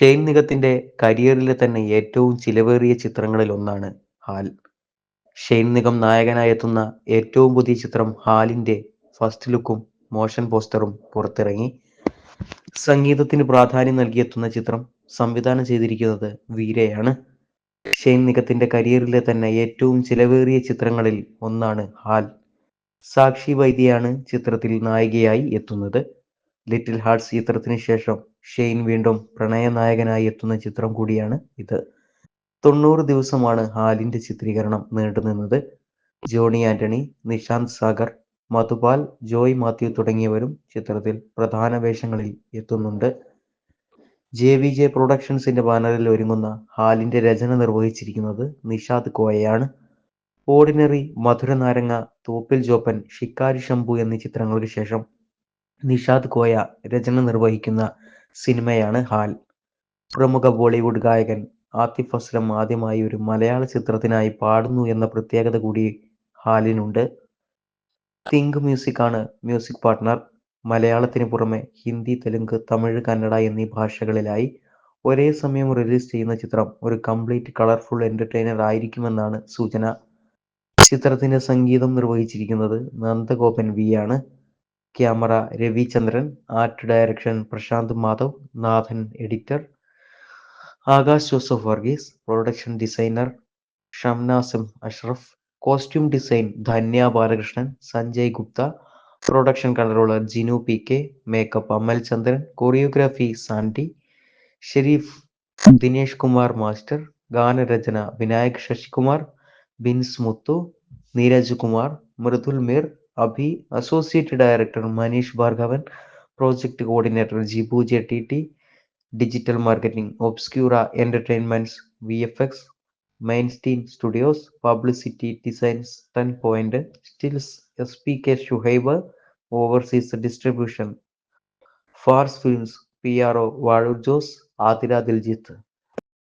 Shane നിഗത്തിന്റെ കരിയറിലെ തന്നെ ഏറ്റവും ചിലവേറിയ ചിത്രങ്ങളിൽ ഒന്നാണ് ഹാൽ. ഷെയ്ൻ നിഗം നായകനായി എത്തുന്ന ഏറ്റവും പുതിയ ചിത്രം ഹാലിന്റെ ഫസ്റ്റ് ലുക്കും മോഷൻ പോസ്റ്ററും പുറത്തിറങ്ങി. സംഗീതത്തിന് പ്രാധാന്യം നൽകിയെത്തുന്ന ചിത്രം സംവിധാനം ചെയ്തിരിക്കുന്നത് വീരയാണ്. ഷെയ്ൻ നിഗത്തിന്റെ കരിയറിലെ തന്നെ ഏറ്റവും ചിലവേറിയ ചിത്രങ്ങളിൽ ഒന്നാണ് ഹാൽ. സാക്ഷി വൈദ്യയാണ് ചിത്രത്തിൽ നായികയായി എത്തുന്നത്. ലിറ്റിൽ ഹാർട്സ് ചിത്രത്തിന് ശേഷം ഷെയ്ൻ വീണ്ടും പ്രണയനായകനായി എത്തുന്ന ചിത്രം കൂടിയാണ് ഇത്. തൊണ്ണൂറ് ദിവസമാണ് ഹാലിന്റെ ചിത്രീകരണം നീണ്ടുനിന്നത്. ജോണി ആന്റണി, നിഷാന്ത് സാഗർ, മധുപാൽ, ജോയ് മാത്യു തുടങ്ങിയവരും ചിത്രത്തിൽ പ്രധാന വേഷങ്ങളിൽ എത്തുന്നുണ്ട്. ജെ വി ജെ പ്രൊഡക്ഷൻസിന്റെ ബാനറിൽ ഒരുങ്ങുന്ന ഹാലിന്റെ രചന നിർവഹിച്ചിരിക്കുന്നത് നിഷാദ് കോയയാണ്. ഓർഡിനറി, മധുരനാരങ്ങ, തോപ്പിൽ ജോപ്പൻ, ഷിക്കാരി ശംഭു എന്നീ ചിത്രങ്ങൾക്ക് ശേഷം നിഷാദ് കോയ രചന നിർവഹിക്കുന്ന സിനിമയാണ് ഹാൽ. പ്രമുഖ ബോളിവുഡ് ഗായകൻ ആത്തിഫ് അസ്ലം ആദ്യമായി ഒരു മലയാള ചിത്രത്തിനായി പാടുന്നു എന്ന പ്രത്യേകത കൂടി ഹാലിനുണ്ട്. തിങ്ക് മ്യൂസിക് ആണ് മ്യൂസിക് പാർട്ണർ. മലയാളത്തിന് പുറമെ ഹിന്ദി, തെലുങ്ക്, തമിഴ്, കന്നഡ എന്നീ ഭാഷകളിലായി ഒരേ സമയം റിലീസ് ചെയ്യുന്ന ചിത്രം ഒരു കംപ്ലീറ്റ് കളർഫുൾ എന്റർടൈനർ ആയിരിക്കുമെന്നാണ് സൂചന. ചിത്രത്തിന്റെ സംഗീതം നിർവഹിച്ചിരിക്കുന്നത് നന്ദഗോപൻ വി ആണ്. camera Ravichandran, art direction Prashanth Madhav, Nathan editor Akash Joseph Varghese, production designer Shamnas M Ashraf, costume design Dhanya Balakrishnan, Sanjay Gupta, production controller Jinu P K, makeup Amal Chandran, choreography Sandy Sherif, Dinesh Kumar master, ഗാനരചന വിനായക് ശശികുമാർ, ബിൻസ് മുത്തു, Neeraj Kumar, Mridul Mir, Abhi, associate director Maneesh Bhargavan, project coordinator Jibu J T T, digital marketing Obscura Entertainments VFX, മെയിൻസ്റ്റീൻ studios, publicity designs ten point, stills S P K Shuhaib, overseas distribution Fars films, P R O Vazhoor Jose, Athira Diljith